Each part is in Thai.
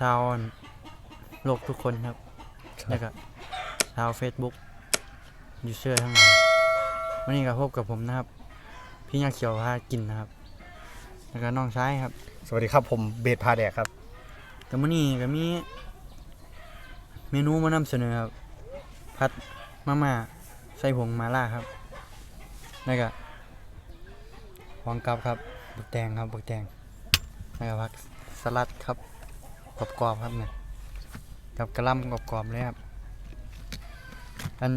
ชาวโลกทุกคนครับ แล้วก็ชาว Facebook ยูเซอร์ทั้งหลายวันนี้ก็พบกับผมนะครับ พี่ยาเขียวพากินนะครับ แล้วก็น้องชายครับ สวัสดีครับผมเบสพาแดกครับ แต่มื้อนี้ก็มีเมนูมานำเสนอครับผัดมาม่าใส่ผงมาล่าครับแล้วก็หวางกับครับบักแตงครับบักแตงแล้วก็ผักสลัดครับ กรอบๆครับเนี่ยกับกระลำกรอบๆเลยครับ อัน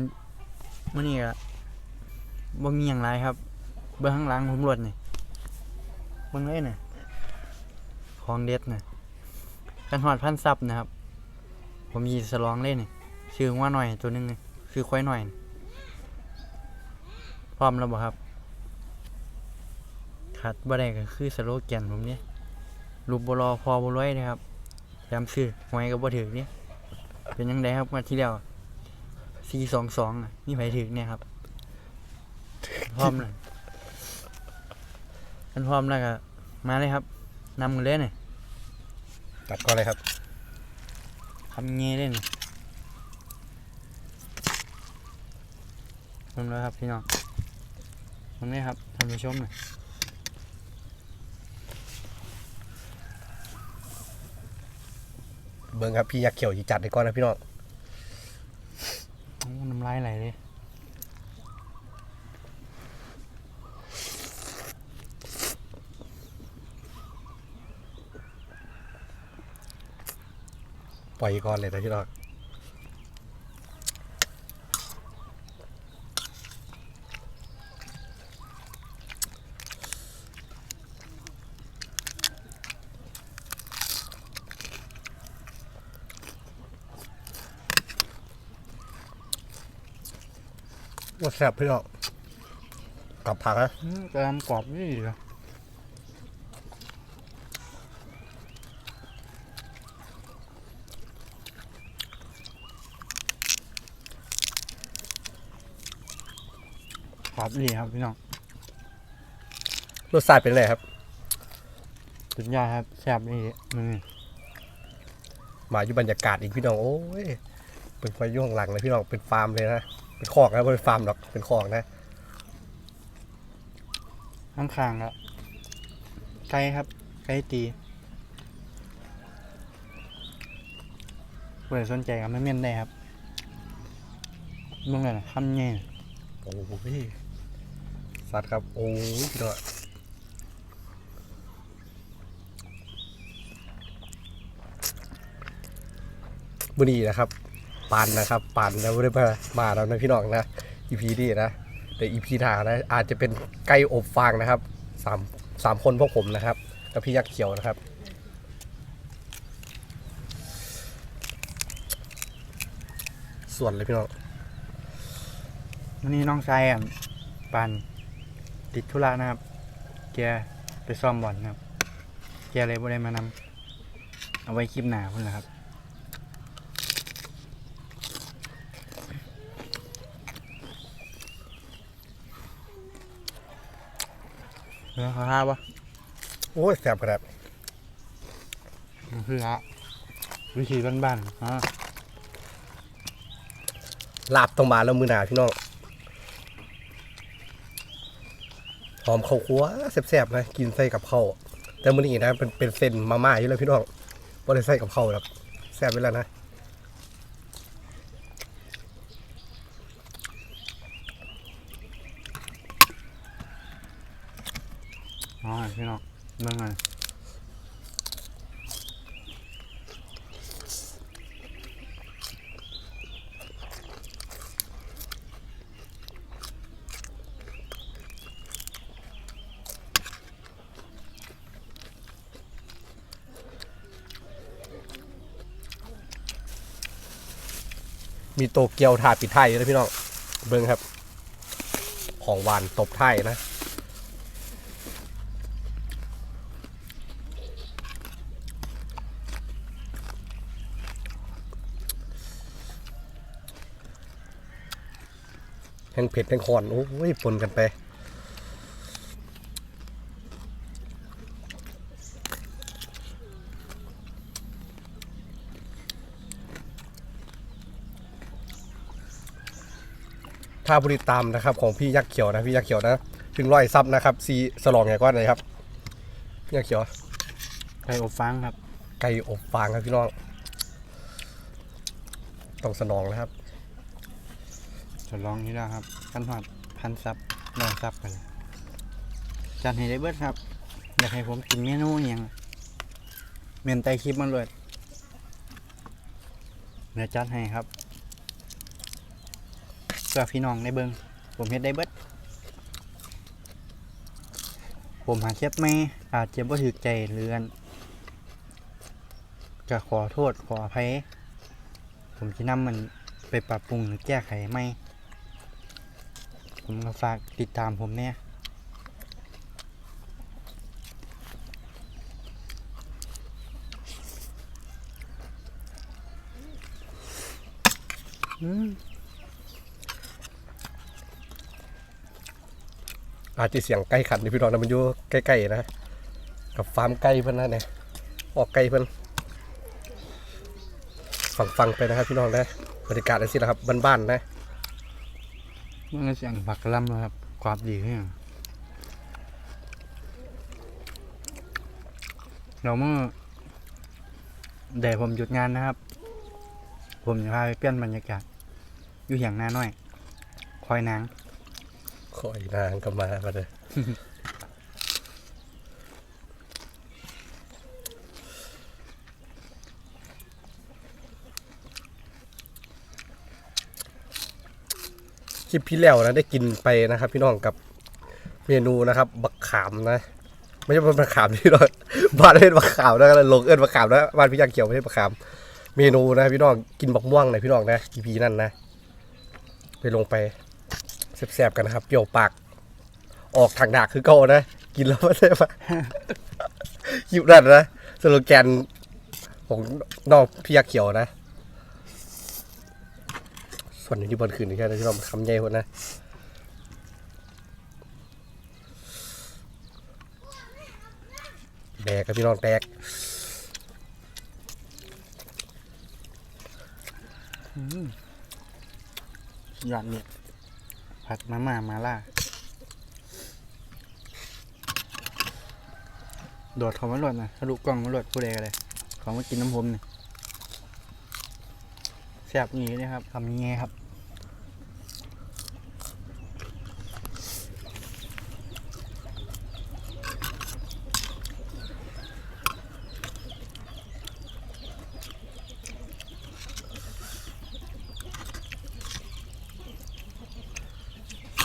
มื้อนี้ก็บ่มีหยังหลายครับ เบื้องข้างหลังผมรวดนี่เบิ่งเลยนี่ของเด็ดน่ะกันหอดพันซับนะครับ ผมยีสลองเล่นนี่ชื่อว่าหน่อยตัวหนึงนี่ชื่อควายหน่อย พร้อมแล้วบ่ครับขาดบ่ได้ก็คือสโลแกนผมเนี่ยรูปบรอพอบรวยนะครับ จำชื่อหวยก็บ่ถึกนี่เป็นยังไงครับมาที่แล้วสี่สองสองมีไผถึกเนี่ยครับพร้อมเลยกันพร้อมแล้วก็มาเลยครับนำกันเลยนี่ตัดก่อนเลยครับทำงี้เล่นชมแล้วครับพี่น้องตรงนี้ครับท่านผู้ชมหน่อย เบิ้งครับพี่ยักษ์เขียวจีจัดได้ก่อนนะพี่น้องโอ้น้ำลายไหลเลยปล่อยก่อนเลยนะพี่น้อง ว่าแซ่บพี่น้องกับผักนะอืมกระลำกรอบนี่เหรอกรอบดีครับพี่น้องรสชาติเป็นไงครับสุดยอดครับแซ่บนี่มือมาอยู่บรรยากาศอีกพี่น้องโอ้ยเป็นไฟย่ข้างหลังเลยพี่น้องเป็นฟาร์มเลยนะ เป็นคอกนะไม่เป็นฟาร์มหรอกเป็นคอกนะข้างข้างๆครับไก่ครับไก่ตีเปิดสนใจกับไม่เม่นได้ครับมึงเลยนะคำเงี้ยโอ้ยสัตว์ครับโอ้ยพี่น้องบุรีนะครับ ปานนะครับปานแล้วไม่ได้มามาแล้วนะพี่น้องนะอีพีนี้นะแต่อีพีหน้านะอาจจะเป็นไก่อบฟางนะครับสามสามคนพวกผมนะครับกับพี่ยักษ์เขียวนะครับส่วนเลยพี่น้องวันนี้น้องชายอะปันติดธุระนะครับ แกไปซ่อมบอลนะครับ แกเลยบ่ได้มานำเอาไว้คลิปหน้าพุ่นละครับ เออเขาท่าปะโอ้ยแสบกระดับมันคือฮะวิธีบ้านๆอ่าลาบต้องมาแล้วมือหนาพี่น้องหอมข้าวคั่วแซ่บๆนะกินใส่กับข้าวแต่มื้อนี้นะเป็นเป็นเส้นมาม่าอยู่แล้วพี่น้องบ่ได้ใส่กับข้าวครับแซ่บไปแล้วนะ อ๋อยพี่น้องเบิ่องหน่อยมีโตเกียวถาดปิดไทยอยู่แล้วพี่น้องเบิ่งครับ ของหวานตบไทยนะ แห่งเผ็ดแห่งขอนโอ้ยปนกันไปถ้าบริตามนะครับ ของพี่ยักษ์เขียวนะพี่ยักษ์เขียวนะถึงร้อยซับนะครับซีสลองไงก็อนไหนครับยักษ์เขียวไก่อบฟางครับไก่อบฟางครับพี่น้องต้องสนองนะครับ จะลองนี่แล้วครับกันหอดพันซับลองซับไปเลยจัดให้ได้เบิดครับ อยากให้ผมกินเมนูอย่างเมนไตคลิปมันเลยเดี๋ยวจัดให้ครับเพื่อพี่น้องในเบิงผมเฮ็ดได้เบิด ผมหาเชฟไม่อาจจะบ่ถึกใจเรือนก็ขอโทษขออภัย ผมจะนำมันไปปรับปรุงหรือแก้ไขไหม ผมก็ฝากติดตามผมเนี่ยอาจจะเสียงไก่ขันนี่พี่น้องนะมันอยู่ใกล้ๆนะกับฟาร์มไก่เพิ่อนนะเนี่ยออกไก่เพิ่อนฟังฟังๆไปนะครับพี่น้องนะบรรยากาศอะไรสิละครับบ้านๆนะ มันก็เสียงผักกระลำนะครับ ความดีขึ้นเราเมื่อเดี๋ยวผมหยุดงานนะครับ ผมจะพาไปเปลี่ยนบรรยากาศ อยู่อย่างหน้าน้อย คอยนาง คอยนางก็มามาเลย คลิปพี่แล้วนะได้กินไปนะครับ พี่น้องกับเมนูนะครับ บักขามนะ ไม่ใช่บักขามที่เราบ้านเล่นบักขามนะก็เลยลงเอิ้นบักขามนะบ้านพี่ยางเขียวไม่ใช่บักขาม เมนูนะพี่น้องกินบักม่วงหน่อยพี่น้องนะกีพีนั่นนะไปลงไปแซบๆกันนะครับเปรี้ยวปาก ออกทางดากคือเก่านะ กินแล้วไม่ได้ปะคลิปนั่นนะสโลแกนของนอกพี่ยักษ์เขียวนะ ส่วนนี้ที่บนคืนนี่แค่ที่เราคำใหญ่คนนะแดกกับพี่น้องแดกยอดเนี่ยผัดมาม่ามาล่า โดดเขามาหลดนะทะลุกล้องมาหลดผู้ใดก็เลยเขามากินน้ำผมเนี่ยแซ่บงนี้นะครับทำยังไงครับ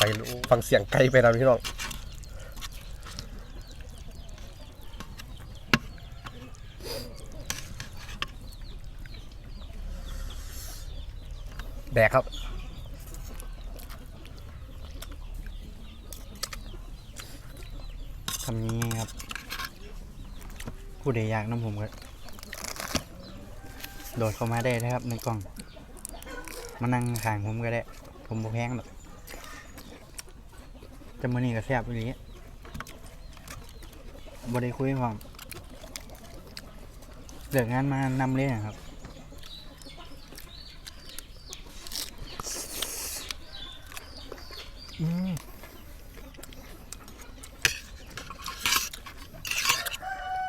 ไปฟังเสียงไกลไปนะพี่น้องแดกครับทำยังไงครับผู้ใดอยากน้ำผมก็โดดเข้ามาได้นะครับในกล่อง มานั่งข้างผมก็ได้ ผมบ่แพงหรอกะมือนี้ก็แซ่บอีหลีบ่ได้คุยพร้อมเลิกงานมานำเลยนะครับ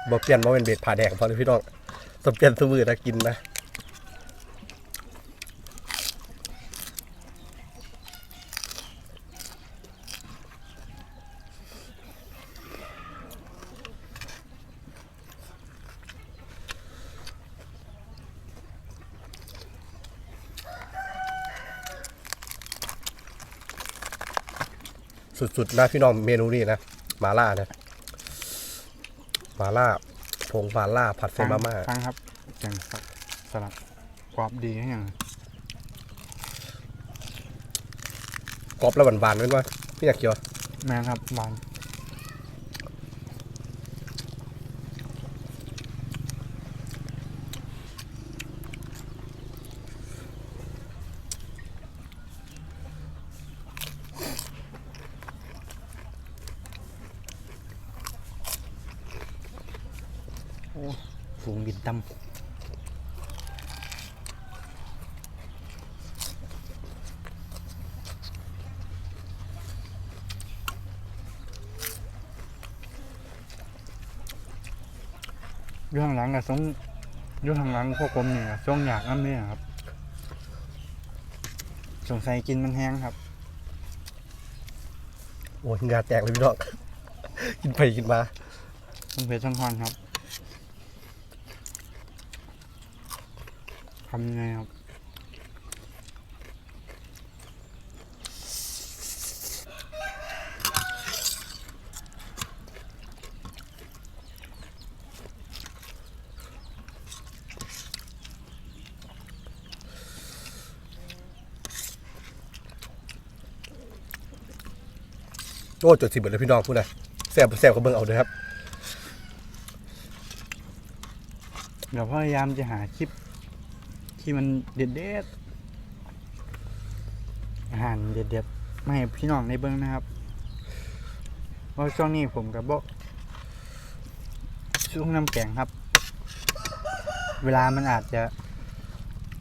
บ่เปลี่ยนมาเป็นเบ็ดผ่าแดงพอเลยพี่น้องต้องเปลี่ยนสมือนะกินนะ สุดๆนะพี่น้องเมนูนี้นะหมาล่านะหมาล่าผงหมาล่าผัดเส้นมาม่าฟังครับจังครับสลัดกรอบดีให้ยังกรอบแล้วหวานๆเป็นว่าพี่อยากเกี่ยวแม่นครับหวาน ฝูงบินต่ำอยู่ข้างหลังกับทรงอยู่ข้างหลังพวกผมเนี่ยช่วงอยากน้ำเนี่ยครับสงสัยกินมันแห้งครับโอ้ยงาแตกเลยพี่น้อง กินไปกินมา ต้องเพชรช่างฮอนครับ ทำยังไงครับโอ้จดสิบเบิดเลยพี่น้องพูดนะแซ่บแซ่บก็เบิ่งเอาเด้อครับ เดี๋ยวพยายามจะหาคลิป ที่มันเด็ดๆอาหารเด็ดๆไม่ให้พี่น้องในเบิ้องนะครับเพราะช่วงนี้ผมกับโบช่วงน้ำแข็งครับ เวลามันอาจจะ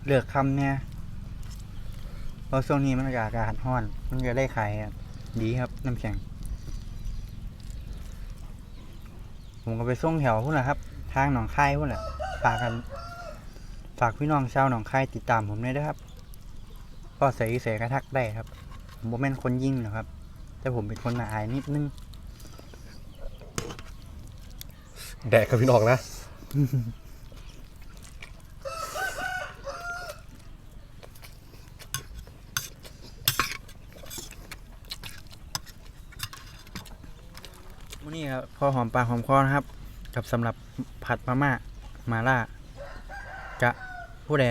เลือกคำเนี่ยเพราะช่วงนี้มันอากาศอากาศร้อน มันจะได้ขายดีครับน้ำแข็ง ผมก็ไปส่งแถวพุ่นแหละครับ ทางหนองคายพุ่นแหละฝากกัน ฝากพี่น้องชาวหนองคายติดตามผมด้วยนะครับ ก็ใส่ใส่กระทักได้ครับ ผมบ่แม่นคนยิ่งหรอกครับ แต่ผมเป็นคนน่าอายนิดนึง แดกกับพี่น้องนะมื้อนี้ครับพอหอมปากหอมคอนะครับ กับสำหรับผัดมาม่ามาล่าจะ ผู้ใด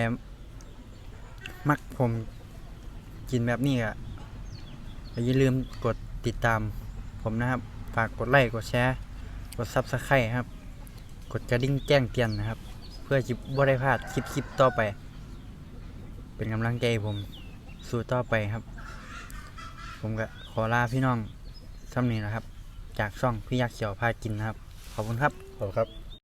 มักผมกินแบบนี้ก็อย่าลืมกดติดตามผมนะครับ ฝากกดไลค์กดแชร์ กดซับสไครต์ครับ กดกระดิ่งแจ้งเตือนนะครับ เพื่อจิบบ่ได้พลาดคลิปคลิปต่อไป เป็นกำลังใจผมสู้ต่อไปครับ ผมก็ขอลาพี่น้องซ้ำนี้นะครับ จากช่องพี่ยักษ์เขียวพากินนะครับ ขอบคุณครับ ขอบคุณครับ